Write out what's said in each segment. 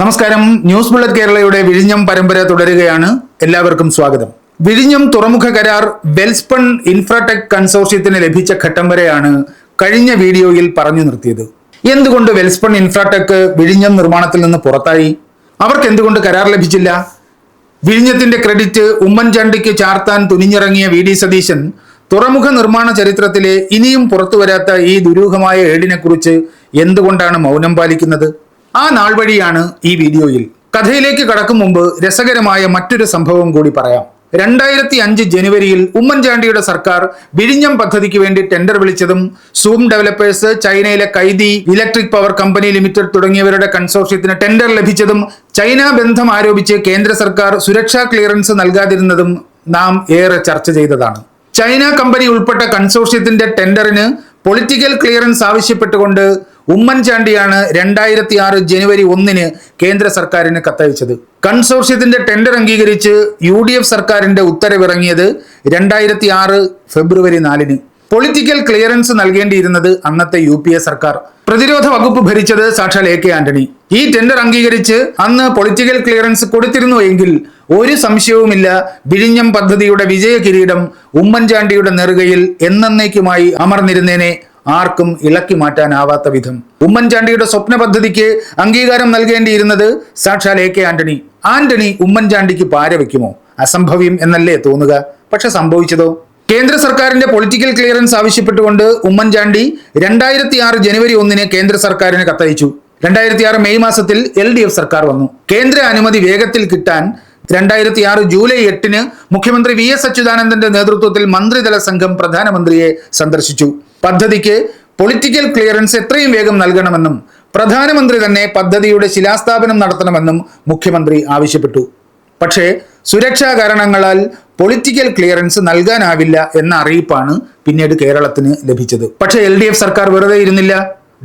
നമസ്കാരം. News bullet കേരളയുടെ വിഴിഞ്ഞം പരമ്പര തുടരുകയാണ്. എല്ലാവർക്കും സ്വാഗതം. വിഴിഞ്ഞം തുറമുഖ കരാർ വെൽസ്പൺ ഇൻഫ്രാടെക് കൺസോർഷ്യത്തിന് ലഭിച്ച ഘട്ടം വരെയാണ് കഴിഞ്ഞ വീഡിയോയിൽ പറഞ്ഞു നിർത്തിയത്. എന്തുകൊണ്ട് വെൽസ്പൺ ഇൻഫ്രാടെക് വിഴിഞ്ഞം നിർമ്മാണത്തിൽ നിന്ന് പുറത്തായി? അവർക്ക് എന്തുകൊണ്ട് കരാർ ലഭിച്ചില്ല? വിഴിഞ്ഞത്തിന്റെ ക്രെഡിറ്റ് ഉമ്മൻചാണ്ടിക്ക് ചാർത്താൻ തുനിഞ്ഞിറങ്ങിയ വി ഡി സതീശൻ തുറമുഖ നിർമ്മാണ ചരിത്രത്തിലെ ഇനിയും പുറത്തുവരാത്ത ഈ ദുരൂഹമായ ഏടിനെക്കുറിച്ച് എന്തുകൊണ്ടാണ് മൗനം പാലിക്കുന്നത്? ആ നാൾ വഴിയാണ് ഈ വീഡിയോയിൽ. കഥയിലേക്ക് കടക്കും മുമ്പ് രസകരമായ മറ്റൊരു സംഭവം കൂടി പറയാം. രണ്ടായിരത്തി അഞ്ച് ജനുവരിയിൽ ഉമ്മൻചാണ്ടിയുടെ സർക്കാർ വിഴിഞ്ഞം പദ്ധതിക്ക് വേണ്ടി ടെൻഡർ വിളിച്ചതും സൂം ഡെവലപ്പേഴ്സ് ചൈനയിലെ Kaidi electric power company limited തുടങ്ങിയവരുടെ കൺസോർഷ്യത്തിന് ടെൻഡർ ലഭിച്ചതും ചൈന ബന്ധം ആരോപിച്ച് കേന്ദ്ര സർക്കാർ സുരക്ഷാ ക്ലിയറൻസ് നൽകാതിരുന്നതും നാം ഏറെ ചർച്ച ചെയ്തതാണ്. ചൈന കമ്പനി ഉൾപ്പെട്ട കൺസോർഷ്യത്തിന്റെ ടെൻഡറിന് പൊളിറ്റിക്കൽ ക്ലിയറൻസ് ആവശ്യപ്പെട്ടുകൊണ്ട് ഉമ്മൻചാണ്ടിയാണ് രണ്ടായിരത്തി ആറ് ജനുവരി ഒന്നിന് കേന്ദ്ര സർക്കാരിന് കത്തയച്ചത്. കൺസോർഷ്യത്തിന്റെ ടെൻഡർ അംഗീകരിച്ച് യു ഡി എഫ് സർക്കാരിന്റെ ഉത്തരവിറങ്ങിയത് രണ്ടായിരത്തി ആറ് ഫെബ്രുവരി നാലിന്. പൊളിറ്റിക്കൽ ക്ലിയറൻസ് നൽകേണ്ടിയിരുന്നത് അന്നത്തെ യു പി എ സർക്കാർ. പ്രതിരോധ വകുപ്പ് ഭരിച്ചത് സാക്ഷാൽ എ കെ ആന്റണി. ഈ ടെൻഡർ അംഗീകരിച്ച് അന്ന് പൊളിറ്റിക്കൽ ക്ലിയറൻസ് കൊടുത്തിരുന്നു എങ്കിൽ ഒരു സംശയവുമില്ല. വിഴിഞ്ഞം പദ്ധതിയുടെ വിജയ കിരീടം ഉമ്മൻചാണ്ടിയുടെ നെറുകയിൽ എന്നേക്കുമായി അമർന്നിരുന്നേനെ ആർക്കും ഇളക്കി മാറ്റാനാവാത്ത വിധം. ഉമ്മൻചാണ്ടിയുടെ സ്വപ്ന പദ്ധതിക്ക് അംഗീകാരം നൽകേണ്ടിയിരുന്നത് സാക്ഷാൽ എ കെ ആന്റണി. ആന്റണി ഉമ്മൻചാണ്ടിക്ക് പാര വെക്കുമോ? അസംഭവ്യം എന്നല്ലേ തോന്നുക? പക്ഷെ സംഭവിച്ചതോ? കേന്ദ്ര സർക്കാരിന്റെ പൊളിറ്റിക്കൽ ക്ലിയറൻസ് ആവശ്യപ്പെട്ടുകൊണ്ട് ഉമ്മൻചാണ്ടി രണ്ടായിരത്തി ആറ് ജനുവരി ഒന്നിന് കേന്ദ്ര സർക്കാരിന് കത്തയച്ചു. രണ്ടായിരത്തി ആറ് മെയ് മാസത്തിൽ എൽ ഡി എഫ് സർക്കാർ വന്നു. കേന്ദ്ര അനുമതി വേഗത്തിൽ കിട്ടാൻ രണ്ടായിരത്തി ആറ് ജൂലൈ എട്ടിന് മുഖ്യമന്ത്രി വി എസ് അച്യുതാനന്ദന്റെ നേതൃത്വത്തിൽ മന്ത്രിതല സംഘം പ്രധാനമന്ത്രിയെ സന്ദർശിച്ചു. പദ്ധതിക്ക് പൊളിറ്റിക്കൽ ക്ലിയറൻസ് എത്രയും വേഗം നൽകണമെന്നും പ്രധാനമന്ത്രി തന്നെ പദ്ധതിയുടെ ശിലാസ്ഥാപനം നടത്തണമെന്നും മുഖ്യമന്ത്രി ആവശ്യപ്പെട്ടു. പക്ഷേ സുരക്ഷാ കാരണങ്ങളാൽ പൊളിറ്റിക്കൽ ക്ലിയറൻസ് നൽകാനാവില്ല എന്ന അറിയിപ്പാണ് പിന്നീട് കേരളത്തിന് ലഭിച്ചത്. പക്ഷേ എൽ ഡി എഫ് സർക്കാർ വെറുതെ ഇരുന്നില്ല.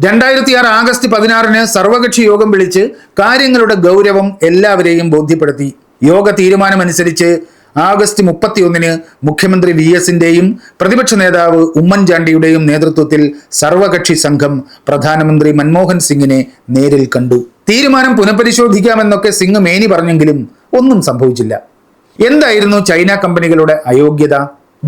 രണ്ടായിരത്തി ആറ് ആഗസ്റ്റ് പതിനാറിന് സർവകക്ഷി യോഗം വിളിച്ച് കാര്യങ്ങളുടെ ഗൗരവം എല്ലാവരെയും ബോധ്യപ്പെടുത്തി. യോഗ തീരുമാനമനുസരിച്ച് ആഗസ്റ്റ് മുപ്പത്തിയൊന്നിന് മുഖ്യമന്ത്രി വി എസിന്റെയും പ്രതിപക്ഷ നേതാവ് ഉമ്മൻചാണ്ടിയുടെയും നേതൃത്വത്തിൽ സർവകക്ഷി സംഘം പ്രധാനമന്ത്രി മൻമോഹൻ സിംഗിനെ നേരിൽ കണ്ടു. തീരുമാനം പുനഃപരിശോധിക്കാമെന്നൊക്കെ സിംഗ് മേനി പറഞ്ഞെങ്കിലും ഒന്നും സംഭവിച്ചില്ല. എന്തായിരുന്നു ചൈന കമ്പനികളുടെ അയോഗ്യത?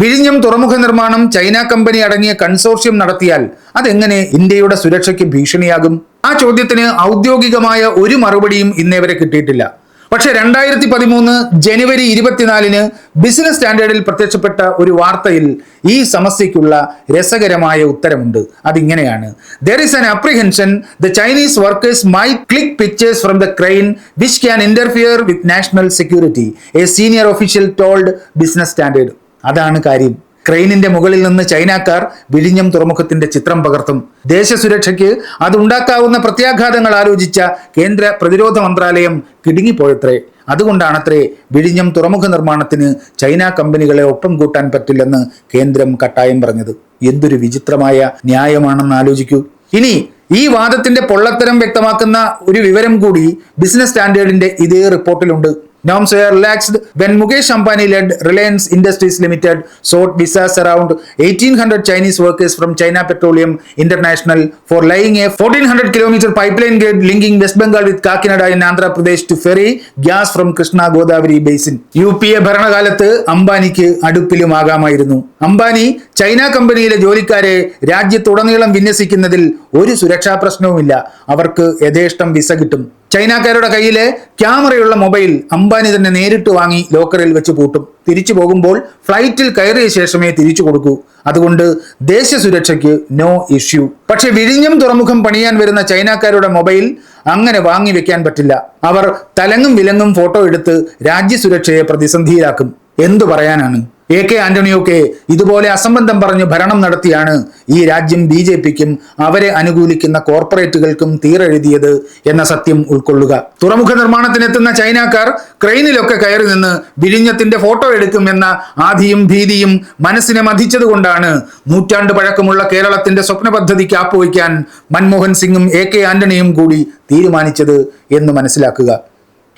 വിഴിഞ്ഞം തുറമുഖ നിർമ്മാണം ചൈന കമ്പനി അടങ്ങിയ കൺസോർഷ്യം നടത്തിയാൽ അതെങ്ങനെ ഇന്ത്യയുടെ സുരക്ഷയ്ക്ക് ഭീഷണിയാകും? ആ ചോദ്യത്തിന് ഔദ്യോഗികമായ ഒരു മറുപടിയും ഇന്നേവരെ കിട്ടിയിട്ടില്ല. പക്ഷെ രണ്ടായിരത്തി പതിമൂന്ന് ജനുവരി ഇരുപത്തിനാലിന് ബിസിനസ് സ്റ്റാൻഡേർഡിൽ പ്രത്യക്ഷപ്പെട്ട ഒരു വാർത്തയിൽ ഈ സമസ്യയ്ക്കുള്ള രസകരമായ ഉത്തരമുണ്ട്. അതിങ്ങനെയാണ്. There is an apprehension the Chinese workers my click pictures from the crane which can interfere with national security a senior official told Business Standard അതാണ് കാര്യം. ക്രെയിനിന്റെ മുകളിൽ നിന്ന് ചൈനക്കാർ വിഴിഞ്ഞം തുറമുഖത്തിന്റെ ചിത്രം പകർത്തും. ദേശസുരക്ഷയ്ക്ക് അതുണ്ടാക്കാവുന്ന പ്രത്യാഘാതങ്ങൾ ആലോചിച്ച കേന്ദ്ര പ്രതിരോധ മന്ത്രാലയം കിടുങ്ങിപ്പോയത്രേ. അതുകൊണ്ടാണത്രേ വിഴിഞ്ഞം തുറമുഖ നിർമ്മാണത്തിന് ചൈന കമ്പനികളെ ഒപ്പം കൂട്ടാൻ പറ്റില്ലെന്ന് കേന്ദ്രം കട്ടായം പറഞ്ഞത്. എന്തൊരു വിചിത്രമായ ന്യായമാണെന്ന് ആലോചിക്കൂ. ഇനി ഈ വാദത്തിന്റെ പൊള്ളത്തരം വ്യക്തമാക്കുന്ന ഒരു വിവരം കൂടി ബിസിനസ് സ്റ്റാൻഡേർഡിന്റെ ഇതേ റിപ്പോർട്ടിലുണ്ട്. Norms were relaxed when Mukesh Ambani led Reliance Industries Limited sought visas around 1800 Chinese workers from China Petroleum International for laying a 1400 kilometer pipeline grid linking West Bengal with Kakinada in Andhra Pradesh to ferry gas from Krishna Godavari Basin. U P A ഭരണകാലത്ത് അംബാനിക്ക് അടുപ്പിലുമാകാമായിരുന്നു Ambani China കമ്പനിയിലെ ജോലിക്കാരെ രാജ്യത്തുടനീളം വിന്യസിക്കുന്നതിൽ ഒരു സുരക്ഷാ പ്രശ്നവുമില്ല. അവർക്ക് യഥേഷ്ടം വിസ കിട്ടും. ചൈനക്കാരുടെ കയ്യിലെ ക്യാമറയുള്ള മൊബൈൽ അംബാനി തന്നെ നേരിട്ട് വാങ്ങി ലോക്കറിൽ വെച്ച് പൂട്ടും. തിരിച്ചു പോകുമ്പോൾ ഫ്ലൈറ്റിൽ കയറിയ ശേഷമേ തിരിച്ചു കൊടുക്കൂ. അതുകൊണ്ട് ദേശീയ സുരക്ഷയ്ക്ക് നോ ഇഷ്യൂ. പക്ഷെ വിഴിഞ്ഞം തുറമുഖം പണിയാൻ വരുന്ന ചൈനക്കാരുടെ മൊബൈൽ അങ്ങനെ വാങ്ങി വെക്കാൻ പറ്റില്ല. അവർ തലങ്ങും വിലങ്ങും ഫോട്ടോ എടുത്ത് രാജ്യസുരക്ഷയെ പ്രതിസന്ധിയിലാക്കും. എന്തു പറയാനാണ്? എ കെ ആന്റണിയൊക്കെ ഇതുപോലെ അസംബന്ധം പറഞ്ഞു ഭരണം നടത്തിയാണ് ഈ രാജ്യം ബി ജെ പിക്കും അവരെ അനുകൂലിക്കുന്ന കോർപ്പറേറ്റുകൾക്കും തീരെഴുതിയത് എന്ന സത്യം ഉൾക്കൊള്ളുക. തുറമുഖ നിർമ്മാണത്തിനെത്തുന്ന ചൈനക്കാർ ക്രെയിനിലൊക്കെ കയറി നിന്ന് വിഴിഞ്ഞത്തിന്റെ ഫോട്ടോ എടുക്കുമെന്ന ആധിയും ഭീതിയും മനസ്സിനെ മതിച്ചതുകൊണ്ടാണ് നൂറ്റാണ്ട് പഴക്കമുള്ള കേരളത്തിന്റെ സ്വപ്ന പദ്ധതിക്ക് ആപ്പുവയ്ക്കാൻ മൻമോഹൻ സിംഗും എ കെ ആന്റണിയും കൂടി തീരുമാനിച്ചത് എന്ന് മനസ്സിലാക്കുക.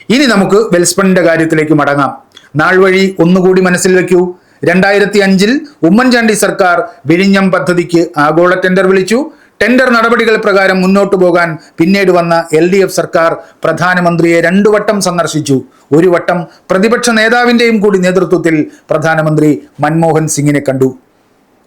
ഇനി നമുക്ക് വെൽസ്പണിന്റെ കാര്യത്തിലേക്ക് മടങ്ങാം. നാൾ വഴി ഒന്നുകൂടി മനസ്സിൽ വയ്ക്കൂ. രണ്ടായിരത്തി അഞ്ചിൽ ഉമ്മൻചാണ്ടി സർക്കാർ വിഴിഞ്ഞം പദ്ധതിക്ക് ആഗോള ടെൻഡർ വിളിച്ചു. ടെൻഡർ നടപടികൾ പ്രകാരം മുന്നോട്ടു പോകാൻ പിന്നീട് വന്ന എൽ ഡി എഫ് സർക്കാർ പ്രധാനമന്ത്രിയെ രണ്ടു വട്ടം സന്ദർശിച്ചു. ഒരു വട്ടം പ്രതിപക്ഷ നേതാവിന്റെയും കൂടി നേതൃത്വത്തിൽ പ്രധാനമന്ത്രി മൻമോഹൻ സിംഗിനെ കണ്ടു.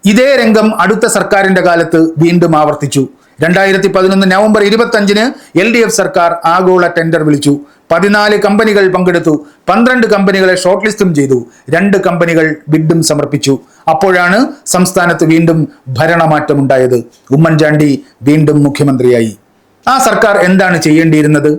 ഇതേ രംഗം അടുത്ത സർക്കാരിന്റെ കാലത്ത് വീണ്ടും ആവർത്തിച്ചു. രണ്ടായിരത്തി പതിനൊന്ന് നവംബർ ഇരുപത്തി അഞ്ചിന് എൽ ഡി എഫ് സർക്കാർ ആഗോള ടെൻഡർ വിളിച്ചു. പതിനാല് കമ്പനികൾ പങ്കെടുത്തു. പന്ത്രണ്ട് കമ്പനികളെ ഷോർട്ട് ലിസ്റ്റും ചെയ്തു. രണ്ട് കമ്പനികൾ ബിഡും സമർപ്പിച്ചു. അപ്പോഴാണ് സംസ്ഥാനത്ത് വീണ്ടും ഭരണമാറ്റമുണ്ടായത്. ഉമ്മൻചാണ്ടി വീണ്ടും മുഖ്യമന്ത്രിയായി. ആ സർക്കാർ എന്താണ് ചെയ്യേണ്ടിയിരുന്നത്?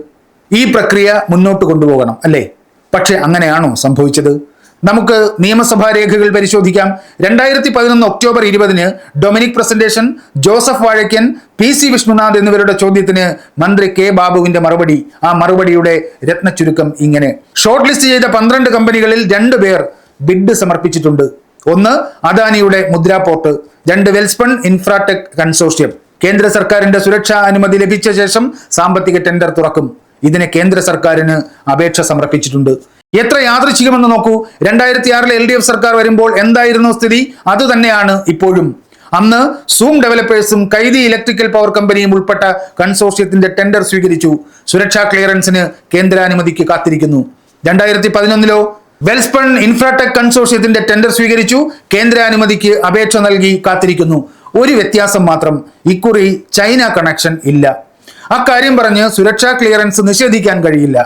ഈ പ്രക്രിയ മുന്നോട്ട് കൊണ്ടുപോകണം അല്ലേ? പക്ഷെ അങ്ങനെയാണോ സംഭവിച്ചത്? നമുക്ക് നിയമസഭാ രേഖകൾ പരിശോധിക്കാം. രണ്ടായിരത്തി പതിനൊന്ന് ഒക്ടോബർ ഇരുപതിന് Dominic Presentation Joseph Vazhakkan P C Vishnunath എന്നിവരുടെ ചോദ്യത്തിന് മന്ത്രി കെ ബാബുവിന്റെ മറുപടി. ആ മറുപടിയുടെ രത്നച്ചുരുക്കം ഇങ്ങനെ. ഷോർട്ട് ലിസ്റ്റ് ചെയ്ത പന്ത്രണ്ട് കമ്പനികളിൽ രണ്ട് പേർ ബിഡ് സമർപ്പിച്ചിട്ടുണ്ട്. ഒന്ന് അദാനിയുടെ മുദ്രാപോർട്ട് രണ്ട് വെൽസ്പൺ ഇൻഫ്രാടെക് കൺസോർഷ്യം. കേന്ദ്ര സർക്കാരിന്റെ സുരക്ഷാ അനുമതി ലഭിച്ച ശേഷം സാമ്പത്തിക ടെൻഡർ തുറക്കും. ഇതിന് കേന്ദ്ര സർക്കാരിന് അപേക്ഷ സമർപ്പിച്ചിട്ടുണ്ട്. എത്ര യാദൃച്ഛികമെന്ന് നോക്കൂ. രണ്ടായിരത്തി ആറിലെ എൽ ഡി എഫ് സർക്കാർ വരുമ്പോൾ എന്തായിരുന്നു സ്ഥിതി? അത് തന്നെയാണ് ഇപ്പോഴും. അന്ന് സൂം ഡെവലപ്പേഴ്സും കൈതി ഇലക്ട്രിക്കൽ പവർ കമ്പനിയും ഉൾപ്പെട്ട കൺസോർഷ്യത്തിന്റെ ടെൻഡർ സ്വീകരിച്ചു. സുരക്ഷാ ക്ലിയറൻസിന് കേന്ദ്രാനുമതിക്ക് കാത്തിരിക്കുന്നു. രണ്ടായിരത്തി പതിനൊന്നിലോ വെൽസ്പൺ ഇൻഫ്രാടെക് കൺസോർഷ്യത്തിന്റെ ടെൻഡർ സ്വീകരിച്ചു. കേന്ദ്രാനുമതിക്ക് അപേക്ഷ നൽകി കാത്തിരിക്കുന്നു. ഒരു വ്യത്യാസം മാത്രം. ഇക്കുറി ചൈന കണക്ഷൻ ഇല്ല. അക്കാര്യം പറഞ്ഞ് സുരക്ഷാ ക്ലിയറൻസ് നിഷേധിക്കാൻ കഴിയില്ല.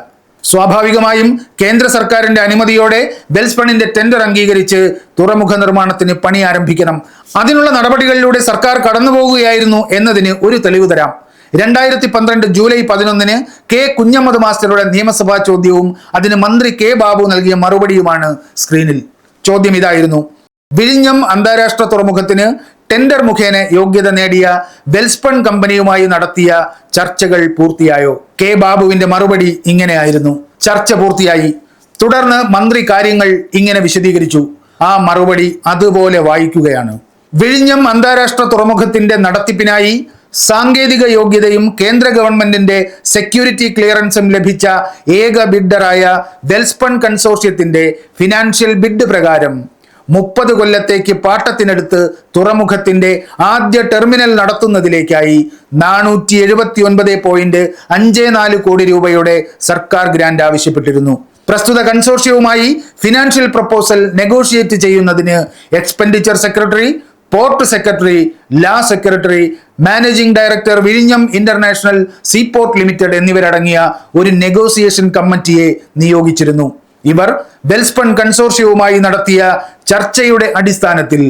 സ്വാഭാവികമായും കേന്ദ്ര സർക്കാരിന്റെ അനുമതിയോടെ വെൽസ്പണിന്റെ ടെൻഡർ അംഗീകരിച്ച് തുറമുഖ നിർമ്മാണത്തിന് പണി ആരംഭിക്കണം. അതിനുള്ള നടപടികളിലൂടെ സർക്കാർ കടന്നുപോകുകയായിരുന്നു എന്നതിന് ഒരു തെളിവ് തരാം. രണ്ടായിരത്തി പന്ത്രണ്ട് ജൂലൈ പതിനൊന്നിന് കെ കുഞ്ഞമ്മദ് മാസ്റ്ററുടെ നിയമസഭാ ചോദ്യവും അതിന് മന്ത്രി കെ ബാബു നൽകിയ മറുപടിയുമാണ് സ്ക്രീനിൽ. ചോദ്യം ഇതായിരുന്നു. വിഴിഞ്ഞം അന്താരാഷ്ട്ര തുറമുഖത്തിന് ടെൻഡർ മുഖേന യോഗ്യത നേടിയ വെൽസ്പൺ കമ്പനിയുമായി നടത്തിയ ചർച്ചകൾ പൂർത്തിയായോ? കെ ബാബുവിന്റെ മറുപടി ഇങ്ങനെയായിരുന്നു. ചർച്ച പൂർത്തിയായി. തുടർന്ന് മന്ത്രി കാര്യങ്ങൾ ഇങ്ങനെ വിശദീകരിച്ചു. ആ മറുപടി അതുപോലെ വായിക്കുകയാണ്. വിഴിഞ്ഞം അന്താരാഷ്ട്ര തുറമുഖത്തിന്റെ നടത്തിപ്പിനായി സാങ്കേതിക യോഗ്യതയും കേന്ദ്ര ഗവൺമെന്റിന്റെ സെക്യൂരിറ്റി ക്ലിയറൻസും ലഭിച്ച ഏക ബിഡറായ വെൽസ്പൺ കൺസോർഷ്യത്തിന്റെ ഫിനാൻഷ്യൽ ബിഡ് പ്രകാരം മുപ്പത് കൊല്ലത്തേക്ക് പാട്ടത്തിനടുത്ത് തുറമുഖത്തിന്റെ ആദ്യ ടെർമിനൽ നടത്തുന്നതിലേക്കായി നാനൂറ്റി എഴുപത്തി ഒൻപത് പോയിന്റ് അഞ്ച് നാല് കോടി രൂപയുടെ സർക്കാർ ഗ്രാന്റ് ആവശ്യപ്പെട്ടിരുന്നു. പ്രസ്തുത കൺസോർഷ്യവുമായി ഫിനാൻഷ്യൽ പ്രപ്പോസൽ നെഗോഷിയേറ്റ് ചെയ്യുന്നതിന് expenditure secretary port secretary law secretary managing director വിഴിഞ്ഞം ഇന്റർനാഷണൽ സീ സീപോർട്ട് ലിമിറ്റഡ് എന്നിവരടങ്ങിയ ഒരു നെഗോസിയേഷൻ കമ്മിറ്റിയെ നിയോഗിച്ചിരുന്നു. ഇവർ വെൽസ്പൺ കൺസോർഷ്യവുമായി നടത്തിയ ചർച്ചയുടെ അടിസ്ഥാനത്തിൽ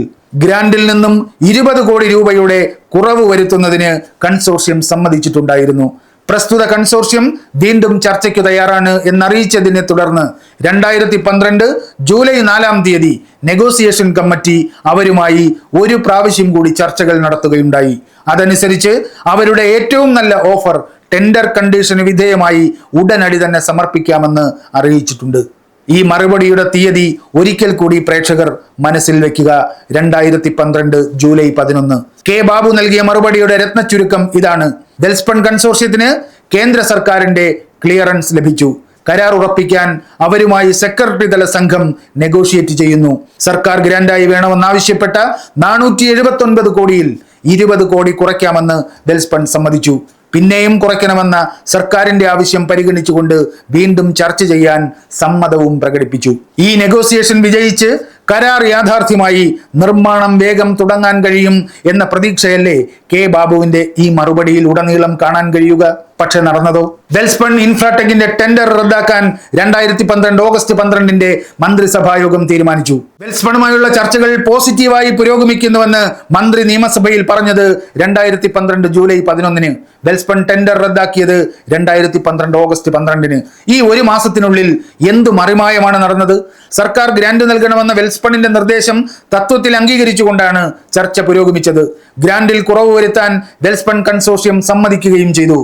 ഗ്രാൻഡിൽ നിന്നും ഇരുപത് കോടി രൂപയുടെ കുറവ് വരുത്തുന്നതിന് കൺസോർഷ്യം സമ്മതിച്ചിട്ടുണ്ടായിരുന്നു. പ്രസ്തുത കൺസോർഷ്യം വീണ്ടും ചർച്ചയ്ക്ക് തയ്യാറാണ് എന്നറിയിച്ചതിനെ തുടർന്ന് രണ്ടായിരത്തി പന്ത്രണ്ട് ജൂലൈ നാലാം തീയതി നെഗോസിയേഷൻ കമ്മിറ്റി അവരുമായി ഒരു പ്രാവശ്യം കൂടി ചർച്ചകൾ നടത്തുകയുണ്ടായി. അതനുസരിച്ച് അവരുടെ ഏറ്റവും നല്ല ഓഫർ ടെൻഡർ കണ്ടീഷന് വിധേയമായി ഉടനടി തന്നെ സമർപ്പിക്കാമെന്ന് അറിയിച്ചിട്ടുണ്ട്. ഈ മറുപടിയുടെ തീയതി ഒരിക്കൽ കൂടി പ്രേക്ഷകർ മനസ്സിൽ വെക്കുക. രണ്ടായിരത്തി പന്ത്രണ്ട് ജൂലൈ പതിനൊന്ന്. കെ ബാബു നൽകിയ മറുപടിയുടെ രത്നച്ചുരുക്കം ഇതാണ്. വെൽസ്പൺ കൺസോർഷ്യത്തിന് കേന്ദ്ര സർക്കാരിന്റെ ക്ലിയറൻസ് ലഭിച്ചു. കരാർ ഉറപ്പിക്കാൻ അവരുമായി സെക്രട്ടറി തല സംഘം നെഗോഷിയേറ്റ് ചെയ്യുന്നു. സർക്കാർ ഗ്രാൻഡായി വേണമെന്നാവശ്യപ്പെട്ട നാനൂറ്റി എഴുപത്തി ഒൻപത് കോടിയിൽ ഇരുപത് കോടി കുറയ്ക്കാമെന്ന് വെൽസ്പൺ സമ്മതിച്ചു. പിന്നെയും കുറയ്ക്കണമെന്ന സർക്കാരിന്റെ ആവശ്യം പരിഗണിച്ചുകൊണ്ട് വീണ്ടും ചർച്ച ചെയ്യാൻ സമ്മതവും പ്രകടിപ്പിച്ചു. ഈ നെഗോസിയേഷൻ വിജയിച്ച് കരാർ യാഥാർത്ഥ്യമായി നിർമ്മാണം വേഗം തുടങ്ങാൻ കഴിയും എന്ന പ്രതീക്ഷയല്ലേ കെ ബാബുവിന്റെ ഈ മറുപടിയിൽ ഉടനീളം കാണാൻ കഴിയുക? പക്ഷെ നടന്നതോ വെൽസ്പൺ ഇൻഫ്രാടെക്കിന്റെ ടെൻഡർ റദ്ദാക്കാൻ രണ്ടായിരത്തി പന്ത്രണ്ട് ഓഗസ്റ്റ് പന്ത്രണ്ടിന്റെ മന്ത്രിസഭായോഗം തീരുമാനിച്ചു. വെൽസ്പണുമായുള്ള ചർച്ചകൾ പോസിറ്റീവായി പുരോഗമിക്കുന്നുവെന്ന് മന്ത്രി നിയമസഭയിൽ പറഞ്ഞത് രണ്ടായിരത്തി പന്ത്രണ്ട് ജൂലൈ പതിനൊന്നിന്. വെൽസ്പൺ ടെൻഡർ റദ്ദാക്കിയത് രണ്ടായിരത്തി പന്ത്രണ്ട് ഓഗസ്റ്റ് പന്ത്രണ്ടിന്. ഈ ഒരു മാസത്തിനുള്ളിൽ എന്തു മറിമായമാണ് നടന്നത്? സർക്കാർ ഗ്രാന്റ് നൽകണമെന്ന വെൽസ്പണിന്റെ നിർദ്ദേശം തത്വത്തിൽ അംഗീകരിച്ചുകൊണ്ടാണ് ചർച്ച പുരോഗമിച്ചത്. ഗ്രാന്റിൽ കുറവ് വരുത്താൻ വെൽസ്പൺ കൺസോർഷ്യം സമ്മതിക്കുകയും ചെയ്തു.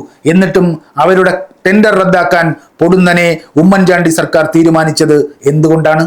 എന്നിട്ടും അവരുടെ ടെൻഡർ റദ്ദാക്കാൻ പൊടുന്നനെ ഉമ്മൻചാണ്ടി സർക്കാർ തീരുമാനിച്ചത് എന്തുകൊണ്ടാണ്?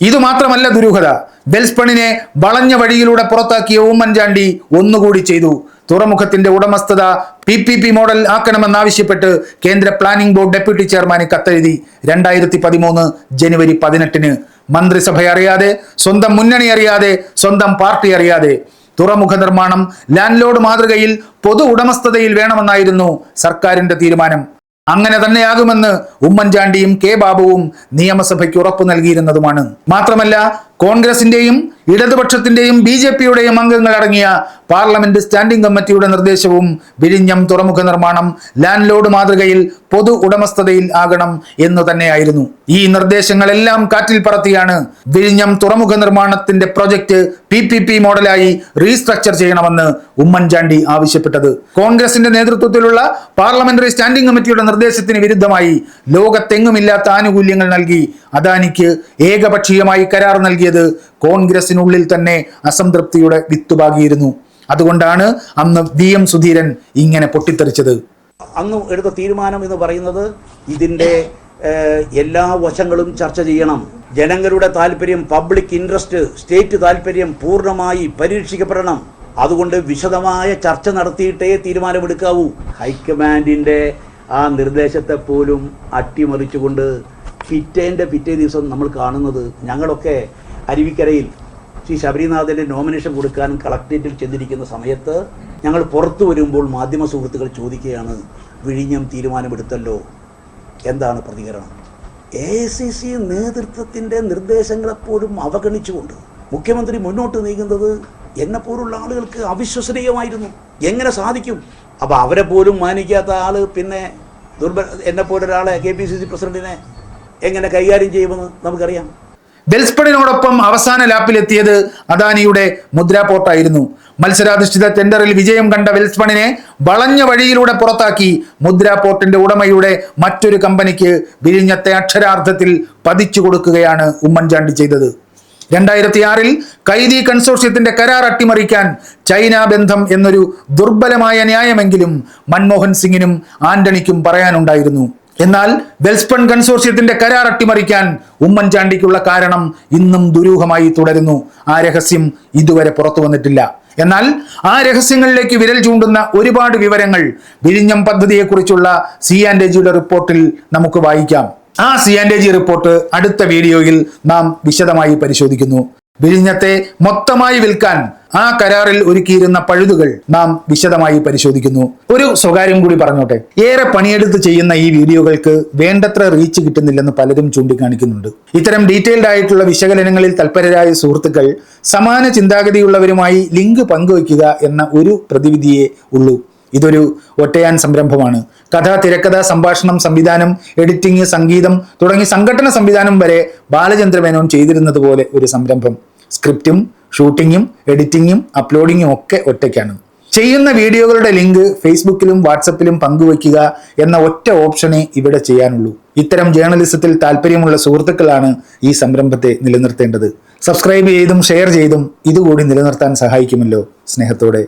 ഇതുമാത്രമല്ല ദുരൂഹത. ബെൽസ്പണിനെ വളഞ്ഞ വഴിയിലൂടെ പുറത്താക്കിയ ഉമ്മൻചാണ്ടി ഒന്നുകൂടി ചെയ്തു. തുറമുഖത്തിന്റെ ഉടമസ്ഥത പി പി പി മോഡൽ ആക്കണമെന്നാവശ്യപ്പെട്ട് കേന്ദ്ര പ്ലാനിംഗ് ബോർഡ് ഡെപ്യൂട്ടി ചെയർമാന് കത്തെഴുതി രണ്ടായിരത്തി പതിമൂന്ന് ജനുവരി പതിനെട്ടിന്. മന്ത്രിസഭ അറിയാതെ സ്വന്തം മുന്നണി അറിയാതെ സ്വന്തം പാർട്ടി അറിയാതെ. തുറമുഖ നിർമ്മാണം ലാൻഡ് ലോഡ് മാതൃകയിൽ പൊതു ഉടമസ്ഥതയിൽ വേണമെന്നായിരുന്നു സർക്കാരിന്റെ തീരുമാനം. അങ്ങനെ തന്നെയാകുമെന്ന് ഉമ്മൻചാണ്ടിയും കെ ബാബുവും നിയമസഭയ്ക്ക് ഉറപ്പു നൽകിയിരുന്നതുമാണ്. മാത്രമല്ല കോൺഗ്രസിന്റെയും ഇടതുപക്ഷത്തിന്റെയും ബി ജെ പിയുടെയും അംഗങ്ങൾ അടങ്ങിയ പാർലമെന്റ് സ്റ്റാൻഡിംഗ് കമ്മിറ്റിയുടെ നിർദ്ദേശവും വിഴിഞ്ഞം തുറമുഖ നിർമ്മാണം ലാൻഡ് ലോഡ് മാതൃകയിൽ പൊതു ഉടമസ്ഥതയിൽ ആകണം എന്ന് തന്നെയായിരുന്നു. ഈ നിർദ്ദേശങ്ങളെല്ലാം കാറ്റിൽ പറത്തിയാണ് വിഴിഞ്ഞം തുറമുഖ നിർമ്മാണത്തിന്റെ പ്രൊജക്ട് പി പി പി മോഡലായി റീസ്ട്രക്ചർ ചെയ്യണമെന്ന് ഉമ്മൻചാണ്ടി ആവശ്യപ്പെട്ടത്. കോൺഗ്രസിന്റെ നേതൃത്വത്തിലുള്ള പാർലമെന്ററി സ്റ്റാൻഡിംഗ് കമ്മിറ്റിയുടെ നിർദ്ദേശത്തിന് വിരുദ്ധമായി ലോകത്തെങ്ങുമില്ലാത്ത ആനുകൂല്യങ്ങൾ നൽകി അദാനിക്ക് ഏകപക്ഷീയമായി കരാർ നൽകിയത് കോൺഗ്രസിനുള്ളിൽ തന്നെ അസംതൃപ്തിയുടെ വിത്തുപാകിയിരുന്നു. അതുകൊണ്ടാണ് അന്ന് വി എം സുധീരൻ ഇങ്ങനെ പൊട്ടിത്തെറിച്ചത്. അന്ന് എടുത്ത തീരുമാനം എന്ന് പറയുന്നത് ഇതിന്റെ എല്ലാ വശങ്ങളും ചർച്ച ചെയ്യണം. ജനങ്ങളുടെ താല്പര്യം പബ്ലിക് ഇൻട്രസ്റ്റ് സ്റ്റേറ്റ് താല്പര്യം പൂർണമായി പരീക്ഷിക്കപ്പെടണം. അതുകൊണ്ട് വിശദമായ ചർച്ച നടത്തിയിട്ടേ തീരുമാനമെടുക്കാവൂ. ഹൈക്കമാൻഡിന്റെ ആ നിർദ്ദേശത്തെ പോലും അട്ടിമറിച്ചുകൊണ്ട് പിറ്റേന്റെ പിറ്റേ ദിവസം നമ്മൾ കാണുന്നത് ഞങ്ങളൊക്കെ അരുവിക്കരയിൽ ശ്രീ ശബരിനാഥന്റെ നോമിനേഷൻ കൊടുക്കാൻ കളക്ട്രേറ്റിൽ ചെന്നിരിക്കുന്ന സമയത്ത് ഞങ്ങൾ പുറത്തു വരുമ്പോൾ മാധ്യമ സുഹൃത്തുക്കൾ ചോദിക്കുകയാണ് വിഴിഞ്ഞം തീരുമാനമെടുത്തല്ലോ? എന്താണ് പ്രതികരണം? എ സി സി നേതൃത്വത്തിന്റെ നിർദ്ദേശങ്ങളെപ്പോഴും അവഗണിച്ചുകൊണ്ട് മുഖ്യമന്ത്രി മുന്നോട്ട് നീങ്ങുന്നത് എന്നെപ്പോലുള്ള ആളുകൾക്ക് അവിശ്വസനീയമായിരുന്നു. എങ്ങനെ സാധിക്കും? അപ്പോൾ അവരെ പോലും മാനിക്കാത്ത ആൾ പിന്നെ ദുർബ എന്നെപ്പോലൊരാളെ കെ പി സി സി പ്രസിഡന്റിനെ എങ്ങനെ കൈകാര്യം ചെയ്യുമെന്ന് നമുക്കറിയാം. വെൽസ്പണിനോടൊപ്പം അവസാന ലാപ്പിലെത്തിയത് അദാനിയുടെ മുദ്രാപോർട്ടായിരുന്നു മത്സരാധിഷ്ഠിത ടെൻഡറിൽ വിജയം കണ്ട വെൽസ്പണിനെ വളഞ്ഞ വഴിയിലൂടെ പുറത്താക്കി മുദ്രാ പോർട്ടിന്റെ ഉടമയുടെ മറ്റൊരു കമ്പനിക്ക് വിഴിഞ്ഞത്തെ അക്ഷരാർത്ഥത്തിൽ പതിച്ചു കൊടുക്കുകയാണ് ഉമ്മൻചാണ്ടി ചെയ്തത്. രണ്ടായിരത്തി ആറിൽ കൈദി കൺസോർഷ്യത്തിന്റെ കരാർ അട്ടിമറിക്കാൻ ചൈന ബന്ധം എന്നൊരു ദുർബലമായ ന്യായമെങ്കിലും മൻമോഹൻ സിംഗിനും ആന്റണിക്കും പറയാനുണ്ടായിരുന്നു. എന്നാൽ വെൽസ്പൺ കൺസോർഷ്യത്തിന്റെ കരാർ അട്ടിമറിക്കാൻ ഉമ്മൻചാണ്ടിക്കുള്ള കാരണം ഇന്നും ദുരൂഹമായി തുടരുന്നു. ആ രഹസ്യം ഇതുവരെ പുറത്തു വന്നിട്ടില്ല. എന്നാൽ ആ രഹസ്യങ്ങളിലേക്ക് വിരൽ ചൂണ്ടുന്ന ഒരുപാട് വിവരങ്ങൾ വിഴിഞ്ഞം പദ്ധതിയെക്കുറിച്ചുള്ള സി ആൻഡ് എജിയുടെ റിപ്പോർട്ടിൽ നമുക്ക് വായിക്കാം. ആ സി ആൻഡ് എജി റിപ്പോർട്ട് അടുത്ത വീഡിയോയിൽ നാം വിശദമായി പരിശോധിക്കുന്നു. വിഴിഞ്ഞത്തെ മൊത്തമായി വിൽക്കാൻ ആ കരാറിൽ ഒരുക്കിയിരുന്ന പഴുതുകൾ നാം വിശദമായി പരിശോധിക്കുന്നു. ഒരു സ്വകാര്യം കൂടി പറഞ്ഞോട്ടെ. ഏറെ പണിയെടുത്ത് ചെയ്യുന്ന ഈ വീഡിയോകൾക്ക് വേണ്ടത്ര റീച്ച് കിട്ടുന്നില്ലെന്ന് പലരും ചൂണ്ടിക്കാണിക്കുന്നുണ്ട്. ഇത്തരം ഡീറ്റെയിൽഡ് ആയിട്ടുള്ള വിശകലനങ്ങളിൽ തൽപരരായ സുഹൃത്തുക്കൾ സമാന ചിന്താഗതിയുള്ളവരുമായി ലിങ്ക് പങ്കുവയ്ക്കുക എന്ന ഒരു പ്രതിവിധിയേ ഉള്ളൂ. ഇതൊരു ഒറ്റയാൻ സംരംഭമാണ്. കഥ തിരക്കഥ സംഭാഷണം സംവിധാനം എഡിറ്റിംഗ് സംഗീതം തുടങ്ങി സംഘടന സംവിധാനം വരെ ബാലചന്ദ്രമേനോൻ ചെയ്തിരുന്നത് പോലെ ഒരു സംരംഭം. സ്ക്രിപ്റ്റും ഷൂട്ടിങ്ങും എഡിറ്റിങ്ങും അപ്ലോഡിങ്ങും ഒക്കെ ഒറ്റയ്ക്കാണ്. ചെയ്യുന്ന വീഡിയോകളുടെ ലിങ്ക് ഫേസ്ബുക്കിലും വാട്സപ്പിലും പങ്കുവയ്ക്കുക എന്ന ഒറ്റ ഓപ്ഷനേ ഇവിടെ ചെയ്യാനുള്ളൂ. ഇത്തരം ജേർണലിസത്തിൽ താല്പര്യമുള്ള സുഹൃത്തുക്കളാണ് ഈ സംരംഭത്തെ നിലനിർത്തേണ്ടത്. സബ്സ്ക്രൈബ് ചെയ്തും ഷെയർ ചെയ്തും ഇതുകൂടി നിലനിർത്താൻ സഹായിക്കുമല്ലോ. സ്നേഹത്തോടെ.